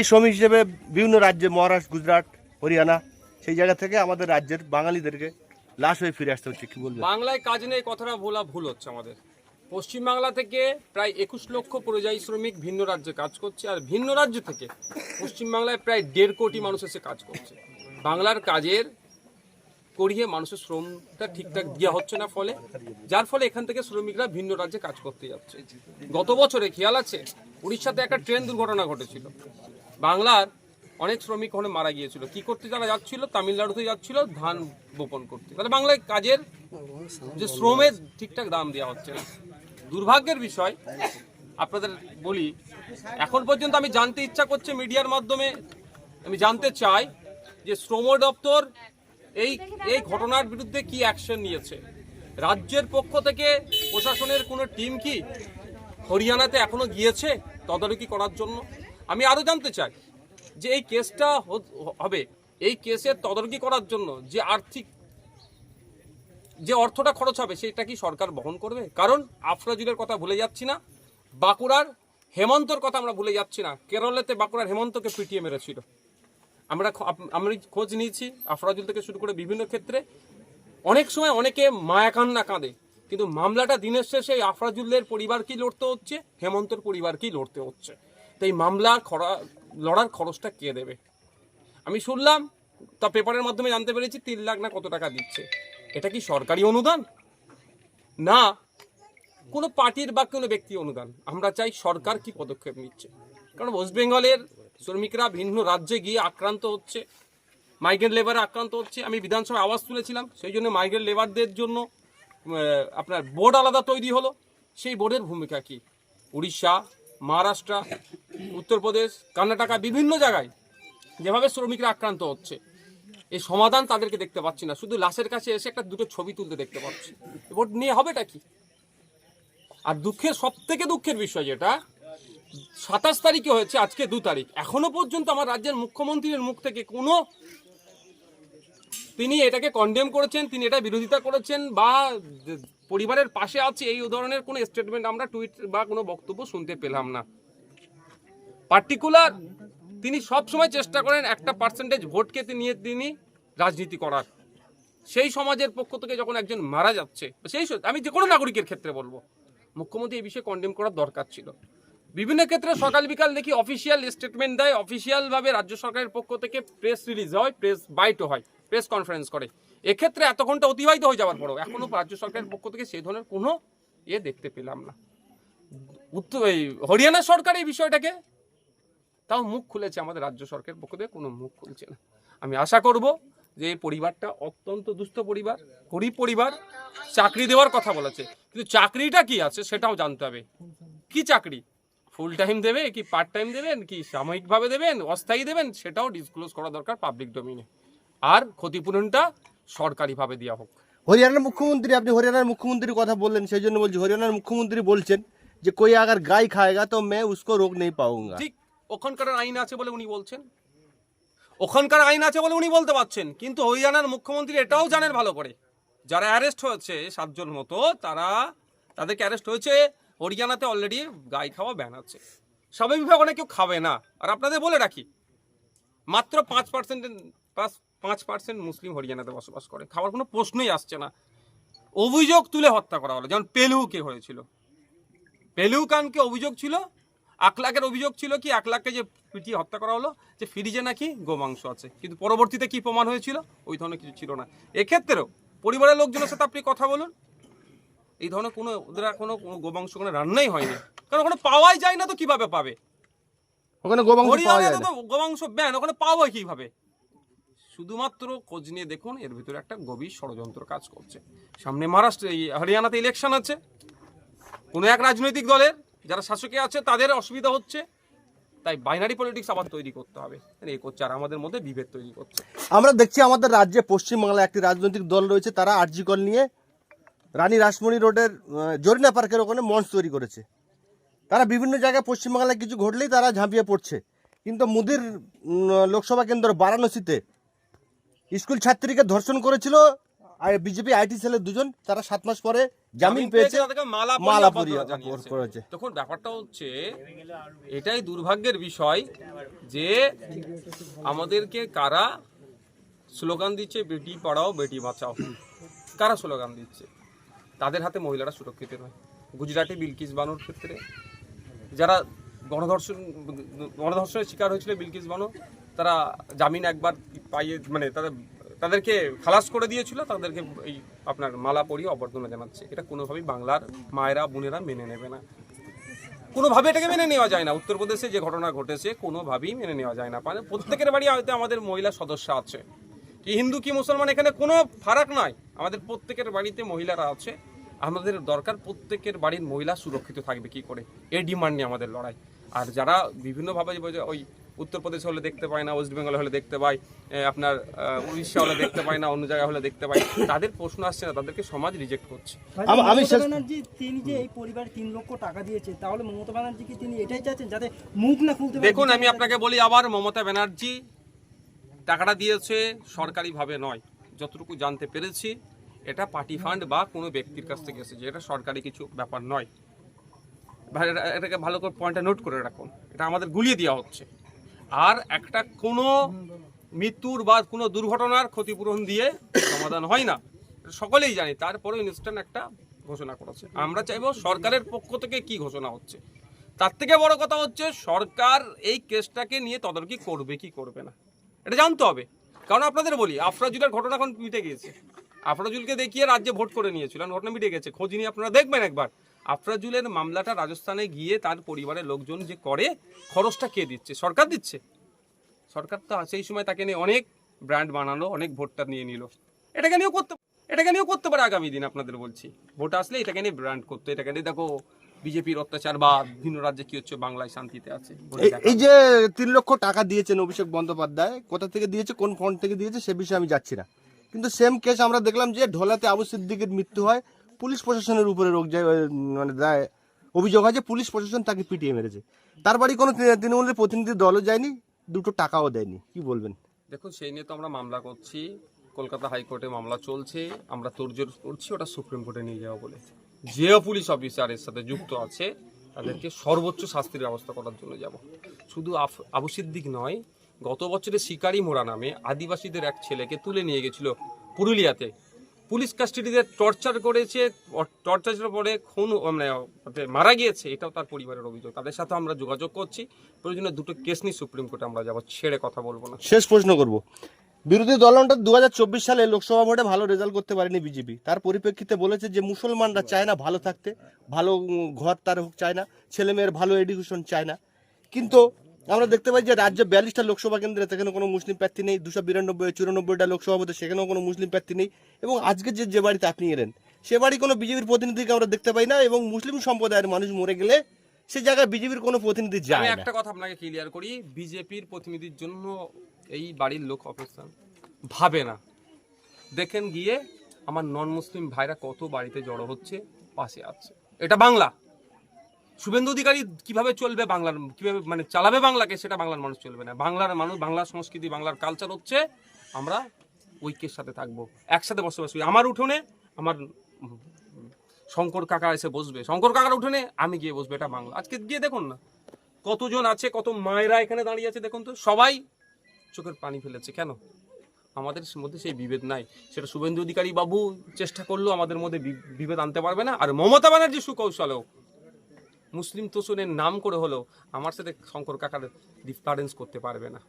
এই শ্রমিক হিসেবে বিভিন্ন রাজ্যে, মহারাষ্ট্র, গুজরাট, হরিয়ানা, সেই জায়গা থেকে আমাদের রাজ্যের বাঙালিদেরকে লাশ হয়ে ফিরে আসতে হচ্ছে, কি বলবেন? বাংলায় কাজ নেই, কথাটা বলা ভুল হচ্ছে আমাদের। পশ্চিমবাংলা থেকে প্রায় একুশ লক্ষ পরিযায়ী শ্রমিক ভিন্ন রাজ্যে কাজ করছে, আর ভিন্ন রাজ্য থেকে পশ্চিমবাংলায় প্রায় দেড় কোটি মানুষ এসে কাজ করছে। বাংলার কাজের করিয়ে মানুষের শ্রমটা ঠিকঠাক দেওয়া হচ্ছে না ফলে, যার ফলে এখান থেকে শ্রমিকরা ভিন্ন রাজ্যে কাজ করতে যাচ্ছে। গত বছরে, খেয়াল আছে, উড়িষ্যাতে একটা ট্রেন দুর্ঘটনা ঘটেছিল। বাংলার অনেক শ্রমিক ওখানে মারা গিয়েছিল। কি করতে যারা যাচ্ছিল? তামিলনাড়ুতে যাচ্ছিল, ধান বপন করতে। তাহলে বাংলায় কাজের যে শ্রমের ঠিকঠাক দাম দেওয়া হচ্ছে না। দুর্ভাগ্যের বিষয়, আপনাদের বলি, এখন পর্যন্ত আমি জানতে ইচ্ছা করছে মিডিয়ার মাধ্যমে, আমি জানতে চাই যে শ্রম দপ্তর এই এই ঘটনার বিরুদ্ধে কি অ্যাকশন নিয়েছে। রাজ্যের পক্ষ থেকে প্রশাসনের কোনো টিম কি হরিয়ানাতে এখনও গিয়েছে তদারকি করার জন্য? আমি আরও জানতে চাই যে এই কেসটা হবে। এই কেসের তদারকি করার জন্য যে আর্থিক যে অর্থটা খরচ হবে, সেটা কি সরকার বহন করবে? কারণ আফরাজুলের কথা ভুলে যাচ্ছি না, বাঁকুড়ার হেমন্তর কথা আমরা ভুলে যাচ্ছি না। কেরলেতে বাঁকুড়ার হেমন্তকে পিটিয়ে মেরেছিল। আমরা আমি খোঁজ নিয়েছি আফরাজুল থেকে শুরু করে বিভিন্ন ক্ষেত্রে। অনেক সময় অনেকে মায়া কান্না কাঁদে, কিন্তু মামলাটা দিনের শেষে এই আফরাজুল্লের পরিবারকেই লড়তে হচ্ছে, হেমন্তর পরিবারকেই লড়তে হচ্ছে? তো এই মামলা খরা, লড়ার খরচটা কে দেবে? আমি শুনলাম, তা পেপারের মাধ্যমে জানতে পেরেছি তিন লাখ না কত টাকা দিচ্ছে। এটা কি সরকারি অনুদান? না, কোনো পার্টির বা কোনো ব্যক্তি অনুদান। আমরা চাই সরকার কি পদক্ষেপ নিচ্ছে। কারণ ওয়েস্ট বেঙ্গলের শ্রমিকরা ভিন্ন রাজ্যে গিয়ে আক্রান্ত হচ্ছে, মাইগ্রেন্ট লেবারে আক্রান্ত হচ্ছে। আমি বিধানসভায় আওয়াজ তুলেছিলাম, সেই জন্য মাইগ্রেন্ট লেবারদের জন্য আপনার বোর্ড আলাদা তৈরি হলো। সেই বোর্ডের ভূমিকা কি? উড়িষ্যা, মহারাষ্ট্র উত্তরপ্রদেশ, কর্ণাটকা, বিভিন্ন জায়গায় যেভাবে শ্রমিকরা আক্রান্ত হচ্ছে, এই সমাধান তাদেরকে দেখতে পাচ্ছি না। শুধু লাশের কাছে এসে একটা দুটো ছবি তুলতে দেখতে পাচ্ছি। বোর্ড নিয়ে হবেটা কি? আর দুঃখের সব থেকে দুঃখের বিষয় যেটা, সাতাশ তারিখে হয়েছে, আজকে দু তারিখ। এখনও পর্যন্ত আমার রাজ্যের মুখ্যমন্ত্রীর মুখ থেকে কোনো তিনি এটাকে কন্ডেম করেছেন, তিনি এটা বিরোধিতা করেছেন বা পরিবারের পাশে আছে, এই ধরনের কোনো স্টেটমেন্ট আমরা টুইট বা কোনো বক্তব্য শুনতে পেলাম না। পার্টিকুলার তিনি সব সময় চেষ্টা করেন একটা পার্সেন্টেজ ভোটকে নিয়ে তিনি রাজনীতি করার। সেই সমাজের পক্ষ থেকে যখন একজন মারা যাচ্ছে, সেই আমি যে কোনো নাগরিকের ক্ষেত্রে বলব, মুখ্যমন্ত্রী এই বিষয়ে কন্ডেম করার দরকার ছিল। বিভিন্ন ক্ষেত্রে সকাল বিকাল দেখি অফিসিয়াল স্টেটমেন্ট দেয় অফিসিয়ালভাবে রাজ্য সরকারের পক্ষ থেকে প্রেস রিলিজ হয় প্রেস বাইটও হয় প্রেস কনফারেন্স করে। এক্ষেত্রে এত ঘণ্টা অতিবাহিত হয়ে যাওয়ার পরও এখনও রাজ্য সরকারের পক্ষ থেকে সেই ধরনের কোনো এ দেখতে পেলাম না। এই হরিয়ানা সরকার এই বিষয়টাকে তাও মুখ খুলেছে আমাদের রাজ্য সরকারের পক্ষ থেকে কোনো মুখ খুলছে না। আমি আশা করব যে এই পরিবারটা অত্যন্ত দুস্থ পরিবার গরিব পরিবার চাকরি দেওয়ার কথা বলেছে। কিন্তু চাকরিটা কি আছে সেটাও জানতে হবে। কি চাকরি? ফুল টাইম দেবে কি পার্ট টাইম দেবেন কি সাময়িকভাবে দেবেন অস্থায়ী দেবেন সেটাও ডিসক্লোজ করা দরকার পাবলিক ডোমিনে আর ক্ষতিপূরণটা সরকারিভাবে দেওয়া হোক। হরিয়ানার মুখ্যমন্ত্রী আপনি হরিয়ানার মুখ্যমন্ত্রীর কথা বললেন সেই জন্য বলছি হরিয়ানার মুখ্যমন্ত্রী বলছেন যে কই আগার গাই খায়গা তো মে উসকো রোগ নেই পাউঙ্গা ঠিক। ওখানকার আইন আছে বলে উনি বলছেন। ওখানকার আইন আছে বলে উনি বলতে পারছেন, কিন্তু হরিয়ানার মুখ্যমন্ত্রী এটাও জানেন ভালো করে। যারা অ্যারেস্ট হয়েছে সাতজন মতো, তারা তাদেরকে অ্যারেস্ট হয়েছে, হরিয়ানাতে অলরেডি গাই খাওয়া ব্যান আছে। স্বাভাবিকভাবে অনেক কেউ খাবে না। আর আপনাদের বলে রাখি, মাত্র পাঁচ পার্সেন্ট পাঁচ পাঁচ পার্সেন্ট মুসলিম হরিয়ানাতে বসবাস করে। খাওয়ার কোনো প্রশ্নই আসছে না। অভিযোগ তুলে হত্যা করা হলো। যেমন পেলুকে হয়েছিল। পেলুকানকে অভিযোগ ছিল আকলাকের অভিযোগ ছিল কি আকলাককে যে পিটিয়ে হত্যা করা হলো যে ফ্রিজে নাকি গোমাংস আছে। কিন্তু পরবর্তীতে কি প্রমাণ হয়েছিল? ওই ধরনের কিছু ছিল না। এক্ষেত্রেও পরিবারের লোকজনের সাথে আপনি কথা বলুন। এই ধরনের কোনো ওদের কোনো কোনো গোমাংস কোনো রান্নাই হয়নি। কারণ ওখানে পাওয়াই যায় না তো কীভাবে পাবে? ওখানে গোমাংস পাওয়া যায় না। গোমাংস ব্যান ওখানে পাওয়া কীভাবে? শুধুমাত্র খোঁজ নিয়ে দেখুন এর ভিতরে একটা গভীর ষড়যন্ত্র কাজ করছে। সামনে মহারাষ্ট্র এই হরিয়ানাতে ইলেকশন আছে। কোনো এক রাজনৈতিক দলের যারা শাসকে আছে, তাদের অসুবিধা হচ্ছে। তাই বাইনারি পলিটিক্স আবার তৈরি করতে হবে। এই করছে আর আমাদের মধ্যে বিভেদ তৈরি করছে। আমরা দেখছি আমাদের রাজ্যে পশ্চিমবাংলায় একটি রাজনৈতিক দল রয়েছে, তারা আরজিকল নিয়ে রানী রাসমণি রোডের জরিনা পার্কের ওখানে মঞ্চ তৈরি করেছে। তারা বিভিন্ন জায়গায় পশ্চিমবাংলায় কিছু ঘটলেই তারা ঝাঁপিয়ে পড়ছে। কিন্তু মুদির লোকসভা কেন্দ্র বারাণসীতে স্কুল ছাত্রীকে ধর্ষণ করেছিল আর বিজেপি আইটি সেলের দুজন তারা সাত মাস পরে জামিন পেয়েছে মালা পরিয়ে। করেছে তখন ব্যাপারটা হচ্ছে এটাই দুর্ভাগ্যের বিষয় যে আমাদেরকে কারা স্লোগান দিচ্ছে বেটি পড়াও বেটি বাঁচাও। কারা স্লোগান দিচ্ছে? তাদের হাতে মহিলারা সুরক্ষিত নয়। গুজরাটে বিলকিস বানুর ক্ষেত্রে যারা গণধর্ষণ গণধর্ষণের শিকার হয়েছিল বিলকিস বানু তারা জামিন একবার পাইয়ে মানে তাদের তাদেরকে খালাস করে দিয়েছিল, তাদেরকে এই আপনার মালা পরিয়ে অভ্যর্থনা জানাচ্ছে। এটা কোনোভাবেই বাংলার মায়েরা, বোনেরা মেনে নেবে না। কোনোভাবে এটাকে মেনে নেওয়া যায় না। উত্তরপ্রদেশে যে ঘটনা ঘটেছে, কোনোভাবেই মেনে নেওয়া যায় না। মানে প্রত্যেকের বাড়ি হয়তো আমাদের মহিলা সদস্য আছে। কি হিন্দু, কি মুসলমান, এখানে কোনো ফারাক নয় আমাদের প্রত্যেকের বাড়িতে মহিলারা আছে। আমাদের দরকার প্রত্যেকের বাড়ির মহিলা সুরক্ষিত থাকবে কি করে? এই ডিমান্ড নিয়ে আমাদের লড়াই। আর যারা বিভিন্নভাবে ওই উত্তরপ্রদেশ হলে দেখতে পায় না ওয়েস্ট বেঙ্গল হলে দেখতে পাই আপনার উড়িষ্যা হলে দেখতে পায় না অন্য জায়গায় হলে দেখতে পাই। তাদের প্রশ্ন আসছে না তাদেরকে সমাজ রিজেক্ট করছে। আমি ব্যানার্জি তিনি যে এই পরিবারে তিন লক্ষ টাকা দিয়েছে তাহলে মমতা ব্যানার্জি কি তিনি এটাই চাচ্ছেন যাতে মুখ না খুলতে দেখুন আমি আপনাকে বলি আবার মমতা ব্যানার্জি টাকাটা দিয়েছে সরকারিভাবে নয় যতটুকু জানতে পেরেছি এটা পার্টি ফান্ড বা কোনো ব্যক্তির কাছ থেকে এসেছে এটা সরকারি কিছু ব্যাপার নয়। এটাকে ভালো করে পয়েন্টটা নোট করে রাখুন এটা আমাদের গুলিয়ে দেওয়া হচ্ছে। আর একটা কোনো মৃত্যুর বা কোনো দুর্ঘটনার ক্ষতিপূরণ দিয়ে সমাধান হয় না। সকলেই জানি। তারপরে ইনস্ট্যান্ট একটা ঘোষণা করেছে। আমরা চাইব সরকারের পক্ষ থেকে কি ঘোষণা হচ্ছে। তার থেকে বড় কথা হচ্ছে, সরকার এই কেসটাকে নিয়ে তদারকি করবে কি করবে না। এটা জানতে হবে। কারণ আপনাদের বলি, আফরাজুলের ঘটনা এখন মিটে গিয়েছে। আফরাজুলকে দেখিয়ে রাজ্যে ভোট করে নিয়েছিল। ঘটনা মিটে গেছে। খোঁজ নিয়ে আপনারা দেখবেন একবার। আফরাজুলের মামলাটা রাজস্থানে গিয়ে তার পরিবারের লোকজন যে করে খরচটা কে দিচ্ছে? সরকার দিচ্ছে। সরকার তো সেই সময় তাকে নিয়ে অনেক ব্র্যান্ড বানালো অনেক ভোটটা নিয়ে নিল। এটাকে নিয়েও করতে এটাকে নিয়েও করতে পারে আগামী দিন আপনাদের বলছি। ভোট আসলে এটাকে নিয়ে ব্র্যান্ড করতে এটাকে নিয়ে দেখো বিজেপির অত্যাচার বা ভিন্ন রাজ্যে কি হচ্ছে বাংলায় শান্তিতে আছে এই যে তিন লক্ষ টাকা দিয়েছেন অভিষেক বন্দ্যোপাধ্যায় কোথা থেকে দিয়েছে কোন ফন্ড থেকে দিয়েছে সে বিষয়ে আমি যাচ্ছি না। কিন্তু সেম কেস আমরা দেখলাম যে ঢোলাতে আবু সিদ্দিকের মৃত্যু হয় পুলিশ প্রশাসনের উপরে রোগ যায় মানে দেয়। অভিযোগ যে পুলিশ প্রশাসন তাকে পিটিয়ে মেরেছে। তার বাড়ি কোনো তৃণমূলের প্রতিনিধি দলও যায়নি, দুটো টাকাও দেয়নি। কি বলবেন? দেখুন, সেই নিয়ে তো আমরা মামলা করছি। কলকাতা হাইকোর্টে মামলা চলছে। আমরা তোড়জোড় করছি, ওটা সুপ্রিম কোর্টে নিয়ে যাওয়া বলে। যে পুলিশ অফিসার এর সাথে যুক্ত আছে, তাদেরকে সর্বোচ্চ শাস্তির ব্যবস্থা করার জন্য যাব। শুধু আবু সিদ্দিক নয়, গত বছরে শিকারি মোড়া নামে আদিবাসীদের এক ছেলেকে তুলে নিয়ে গেছিল পুরুলিয়াতে। পুলিশ কাস্টাডিতে টর্চার করেছে টর্চারের পরে খুন মানে মারা গিয়েছে, এটাও তার পরিবারের অভিযোগ। তাদের সাথে আমরা যোগাযোগ করছি। প্রয়োজনে দুটো কেস নিয়ে সুপ্রিম কোর্টে আমরা যাব, ছেড়ে কথা বলব না। শেষ প্রশ্ন করব। বিরোধী দলটা দু সালে লোকসভা ভোটে ভালো রেজাল্ট করতে পারেনি বিজেপি। তার পরিপ্রেক্ষিতে বলেছে যে, মুসলমানরা চায় না ভালো থাকতে। ভালো ঘর তার হোক, চায় না। ছেলেমেয়ের ভালো এডুকেশন চায় না। কিন্তু আমরা দেখতে পাই যে রাজ্যে বিয়াল্লিশটা লোকসভা কেন্দ্রে সেখানে কোনো মুসলিম প্রার্থী নেই দুশো বিরানব্বই চুরানব্বইটা লোকসভা ভোটে সেখানেও কোনো মুসলিম প্রার্থী নেই এবং আজকে যে যে বাড়িতে আপনি এলেন সে বাড়ি কোনো বিজেপির প্রতিনিধিকে আমরা দেখতে পাই না এবং মুসলিম সম্প্রদায়ের মানুষ মরে গেলে সে জায়গায় বিজেপির কোনো প্রতিনিধি যায় না। একটা কথা আপনাকে ক্লিয়ার করি বিজেপির প্রতিনিধির জন্য এই বাড়ির লোক অপেক্ষা ভাবে না। দেখেন গিয়ে আমার নন মুসলিম ভাইরা কত বাড়িতে জড়ো হচ্ছে পাশে আছে। এটা বাংলা। শুভেন্দু অধিকারী কীভাবে চলবে বাংলার, কীভাবে মানে চালাবে বাংলাকে সেটা বাংলার মানুষ চলবে না। বাংলার মানুষ, বাংলার সংস্কৃতি, বাংলার কালচার হচ্ছে আমরা ঐক্যের সাথে থাকব, একসাথে বসবাস করি। আমার উঠোনে আমার শঙ্কর কাকা এসে বসবে। শঙ্কর কাকার উঠোনে আমি গিয়ে বসবো, এটা বাংলা। আজকে গিয়ে দেখুন না, কতজন আছে, কত মায়েরা এখানে দাঁড়িয়ে আছে দেখুন তো। সবাই চোখের পানি ফেলেছে, কেন? আমাদের মধ্যে সেই বিভেদ নাই। সেটা শুভেন্দু অধিকারী বাবু চেষ্টা করলেও আমাদের মধ্যে বিভেদ আনতে পারবে না। আর মমতা ব্যানার্জি সুকৌশলেও মুসলিম তোষণের নাম করে হলেও আমার সাথে শঙ্কর কাকার ডিফারেন্স করতে পারবে না।